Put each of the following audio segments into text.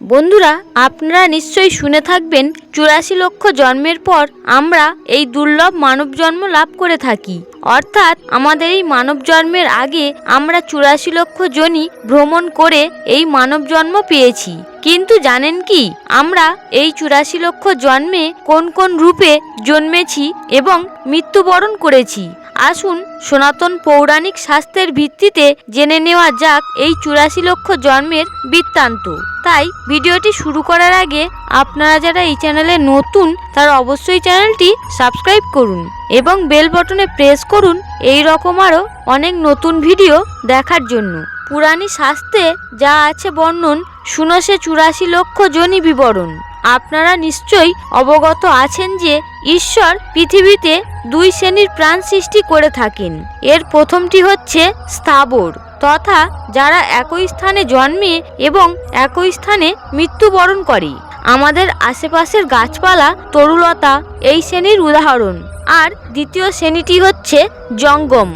বন্ধুরা, আপনারা নিশ্চয়ই শুনে থাকবেন, চুরাশি লক্ষ জন্মের পর আমরা এই দুর্লভ মানব জন্ম লাভ করে থাকি। অর্থাৎ আমাদের এই মানব জন্মের আগে আমরা চুরাশি লক্ষ জনই ভ্রমণ করে এই মানব জন্ম পেয়েছি। কিন্তু জানেন কি, আমরা এই চুরাশি লক্ষ জন্মে কোন কোন রূপে জন্মেছি এবং মৃত্যুবরণ করেছি? আসুন সনাতন পৌরাণিক শাস্ত্রের ভিত্তিতে জেনে নেওয়া যাক এই চুরাশি লক্ষ জন্মের বৃত্তান্ত। তাই ভিডিওটি শুরু করার আগে আপনারা যারা এই চ্যানেলে নতুন, তারা অবশ্যই চ্যানেলটি সাবস্ক্রাইব করুন এবং বেল বটনে প্রেস করুন এই রকম আরও অনেক নতুন ভিডিও দেখার জন্য। পুরাণী শাস্ত্রে যা আছে বর্ণন, শুনো সে চুরাশি লক্ষ জনই বিবরণ। আপনারা নিশ্চয়ই অবগত আছেন যে ঈশ্বর পৃথিবীতে দুই শ্রেণির প্রাণ সৃষ্টি করে থাকেন। এর প্রথমটি হচ্ছে স্থাবর, তথা যারা একই স্থানে জন্মে এবং একই স্থানে মৃত্যুবরণ করে। আমাদের আশেপাশের গাছপালা, তরুলতা এই শ্রেণির উদাহরণ। আর দ্বিতীয় শ্রেণীটি হচ্ছে জঙ্গম,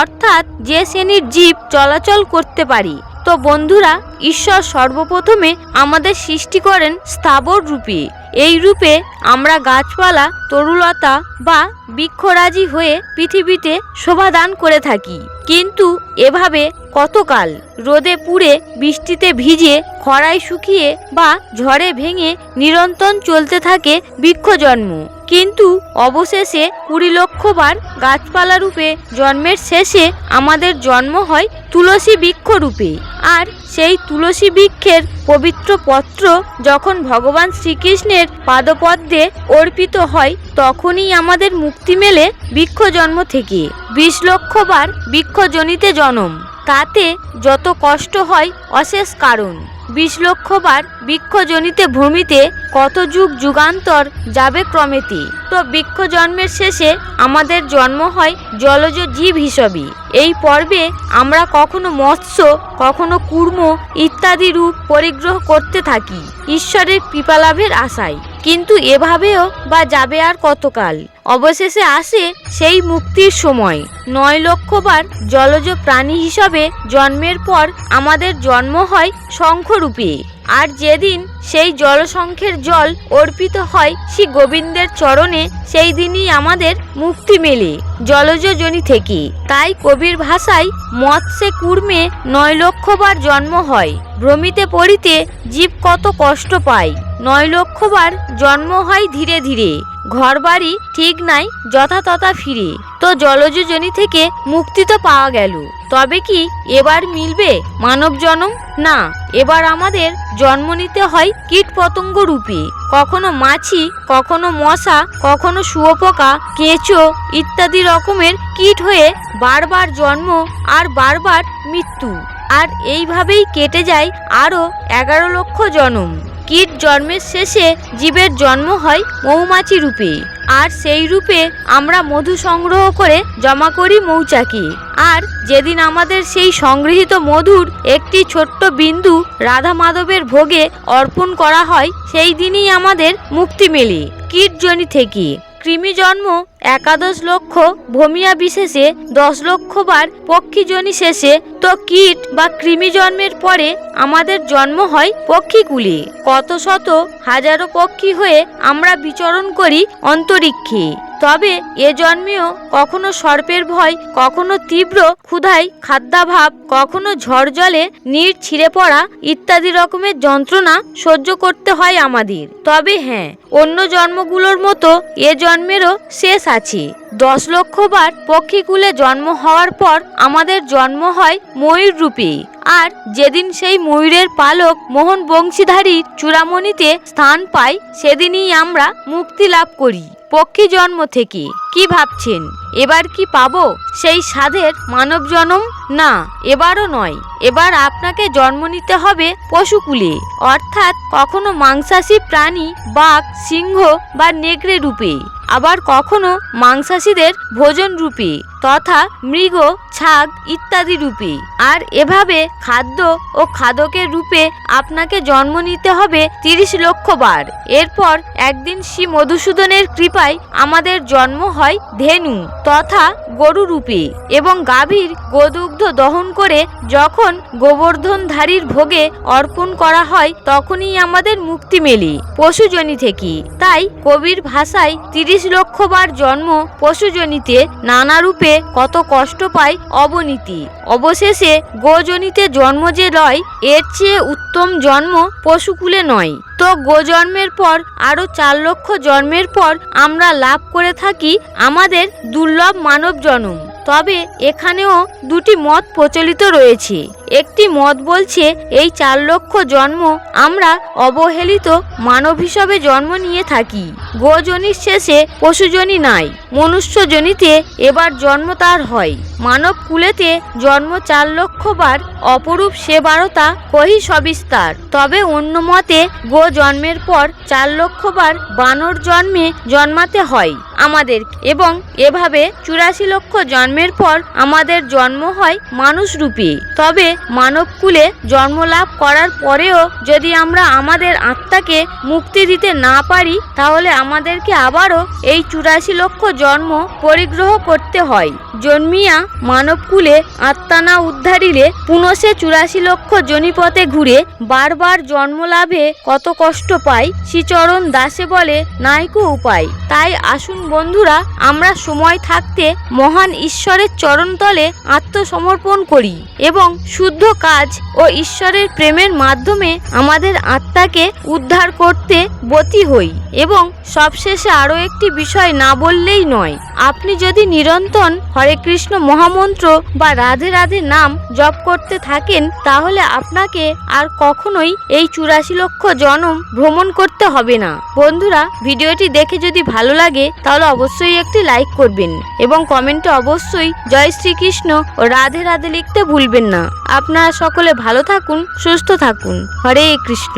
অর্থাৎ যে শ্রেণির জীব চলাচল করতে পারি তো বন্ধুরা, ঈশ্বর সর্বপ্রথমে আমাদের সৃষ্টি করেন স্থাবর রূপে। এই রূপে আমরা গাছপালা, তরুলতা বা বৃক্ষরাজি হয়ে পৃথিবীতে শোভা দান করে থাকি। কিন্তু এভাবে কতকাল রোদে পুড়ে বৃষ্টিতে ভিজে, খরায় শুকিয়ে বা ঝড়ে ভেঙে নিরন্তর চলতে থাকে বৃক্ষ জন্ম কিন্তু অবশেষে কুড়ি লক্ষ বার গাছপালা রূপে জন্মের শেষে আমাদের জন্ম হয় তুলসী বৃক্ষ রূপে। আর সেই তুলসী বৃক্ষের পবিত্র পত্র যখন ভগবান শ্রীকৃষ্ণের পাদপদ্মে অর্পিত হয়, তখনই আমাদের মুক্তি মেলে বৃক্ষ জন্ম থেকে। বিশ লক্ষ বার বৃক্ষজনিতে জনম। তাতে যত কষ্ট হয়, অশেষ কারণ। বিশ লক্ষবার বৃক্ষজনিতে ভূমিতে কত যুগ যুগান্তর যাবে ক্রমেতি? তো বৃক্ষ জন্মের শেষে আমাদের জন্ম হয় জলজ জীব হিসাবে। এই পর্বে আমরা কখনো মৎস্য, কখনো কুর্ম ইত্যাদি রূপ পরিগ্রহ করতে থাকি। ঈশ্বরের কৃপালাভের আশায়। কিন্তু এভাবেও বা যাবে আর কতকাল? অবশেষে আসে সেই মুক্তির সময়। নয় লক্ষবার জলজ প্রাণী হিসাবে জন্মের পর আমাদের জন্ম হয় শঙ্খরূপে। আর যেদিন সেই জলসংখ্যের জল অর্পিত হয় শ্রী গোবিন্দের চরণে, সেই দিনই আমাদের মুক্তি মেলে জলজ জনি থেকে। তাই কবির ভাষায় মৎস্যে কুর্মে নয় লক্ষবার জন্ম হয়। ভ্রমিতে পড়িতে জীব কত কষ্ট পায়, নয় লক্ষবার জন্ম হয় ধীরে ধীরে। ঘরবাড়ি ঠিক নাই, যথাতথা ফিরে। তো জলজ জনি থেকে মুক্তি তো পাওয়া গেল। তবে কি এবার মিলবে মানব জনম? না, এবার আমাদের জন্ম নিতে হয় কীট পতঙ্গ রূপে। কখনো মাছি, কখনো মশা, কখনো শুয়োপোকা, কেঁচো ইত্যাদি রকমের কীট হয়ে বারবার জন্ম আর বারবার মৃত্যু। আর এইভাবেই কেটে যায় আরও এগারো লক্ষ জনম। কীট জন্মের শেষে জীবের জন্ম হয় মৌমাছি রূপে। আর সেই রূপে আমরা মধু সংগ্রহ করে জমা করি মৌচাকি। আর যেদিন আমাদের সেই সংগৃহীত মধুর একটি ছোট্ট বিন্দু রাধা মাধবের ভোগে অর্পণ করা হয়, সেই দিনই আমাদের মুক্তি মেলে। কীটজনি থেকে কৃমি জন্ম একাদশ লক্ষ ভূমিয়া বিশেষে দশ লক্ষ বার পক্ষীজনি শেষে তো কীট বা কৃমি জন্মের পরে আমাদের জন্ম হয় পক্ষীগুলি কত শত হাজারো পক্ষী হয়ে আমরা বিচরণ করি অন্তরিক্ষে। তবে এ জন্মেও কখনো সর্পের ভয়, কখনো তীব্র ক্ষুধায় খাদ্যাভাব, কখনো ঝড় জলে নীর ছিঁড়ে পড়া ইত্যাদি রকমের যন্ত্রণা সহ্য করতে হয় আমাদের। তবে হ্যাঁ অন্য জন্মগুলোর মতো এ জন্মেরও শেষ আছে। দশ লক্ষ বার পক্ষীকুলে জন্ম হওয়ার পর আমাদের জন্ম হয় ময়ূর রূপে। আর যেদিন সেই ময়ূরের পালক মোহন বংশীধারীর চূড়ামণিতে স্থান পায়, সেদিনই আমরা মুক্তি লাভ করি। পক্ষী জন্ম থেকে কি ভাবছেন? এবার কি পাব? সেই সাধের মানব জন্ম? না, এবারও নয়। এবার আপনাকে জন্ম নিতে হবে পশুকুলে। অর্থাৎ কখনো মাংসাশী প্রাণী, বাঘ, সিংহ বা নেকড়ে রূপে। আবার কখনো মাংসাশীদের ভোজন রূপে। তথা মৃগ, ছাগ ইত্যাদি রূপে। আর এভাবে খাদ্য ও খাদকের রূপে আপনাকে জন্ম নিতে হবে তিরিশ লক্ষ বার। এরপর একদিন শ্রী মধুসূদনের কৃপায় আমাদের জন্ম হয় ধেনু তথা গরু রূপে এবং গাভীর গোদুগ্ধ দহন করে যখন গোবর্ধনধারীর ভোগে অর্পণ করা হয় তখনই আমাদের মুক্তি মেলে পশুজনি থেকে। তাই কবির ভাষায় তিরিশ লক্ষ বার জন্ম পশুজনিতে নানা রূপে কত কষ্ট পায় অবনীতি। অবশেষে গোজনীতে জন্ম যে লয়, এর চেয়ে উত্তম জন্ম পশুকুলে নয়। তো গোজন্মের পর, আরও চার লক্ষ জন্মের পর আমরা লাভ করে থাকি আমাদের দুর্লভ মানব জন্ম তবে এখানেও দুটি মত প্রচলিত রয়েছে। একটি মত বলছে, এই চার লক্ষ জন্ম আমরা অবহেলিত মানব হিসাবে জন্ম নিয়ে থাকি। গোজনির শেষে পশুজনী নাই, মনুষ্যজনিতে এবার জন্ম তার হয়। মানব কুলেতে জন্ম চার লক্ষ বার, অপরূপ সে বারতা কহি সবিস্তার। তবে অন্য মতে গো জন্মের পর চার লক্ষ বার বানর জন্মে জন্মাতে হয় আমাদের এবং এভাবে চুরাশি লক্ষ জন্মের পর আমাদের জন্ম হয় মানুষ রূপে। তবে মানব জন্মলাভ জন্ম লাভ করার পরেও যদি আমরা আমাদের আত্মাকে মুক্তি দিতে না পারি, তাহলে আমাদেরকে আবারও এই চুরাশি লক্ষ জন্ম পরিগ্রহ করতে হয়। জন্মিয়া মানবকুলে আত্মা না উদ্ধারিলে পুনশে চুরাশি লক্ষ জনিপথে ঘুরে বারবার জন্ম লাভে কত কষ্ট পায় শ্রীচরণ দাসে বলে নাইকো উপায়। তাই আসুন বন্ধুরা, আমরা সময় থাকতে মহান ঈশ্বরের চরণতলে আত্মসমর্পণ করি এবং শুদ্ধ কাজ ও ঈশ্বরের প্রেমের মাধ্যমে আমাদের আত্মাকে উদ্ধার করতে বতি হই। এবং সবশেষে আরও একটি বিষয় না বললেই নয়, আপনি যদি নিরন্তর হরে কৃষ্ণ মহামন্ত্র বা রাধে রাধে নাম জপ করতে থাকেন, তাহলে আপনাকে আর কখনোই এই চুরাশি লক্ষ জনম ভ্রমণ করতে হবে না। বন্ধুরা, ভিডিওটি দেখে যদি ভালো লাগে, তাহলে অবশ্যই একটি লাইক করবেন এবং কমেন্টে অবশ্যই জয় শ্রীকৃষ্ণ ও রাধে রাধে লিখতে ভুলবেন না। আপনারা সকলে ভালো থাকুন, সুস্থ থাকুন। হরে কৃষ্ণ।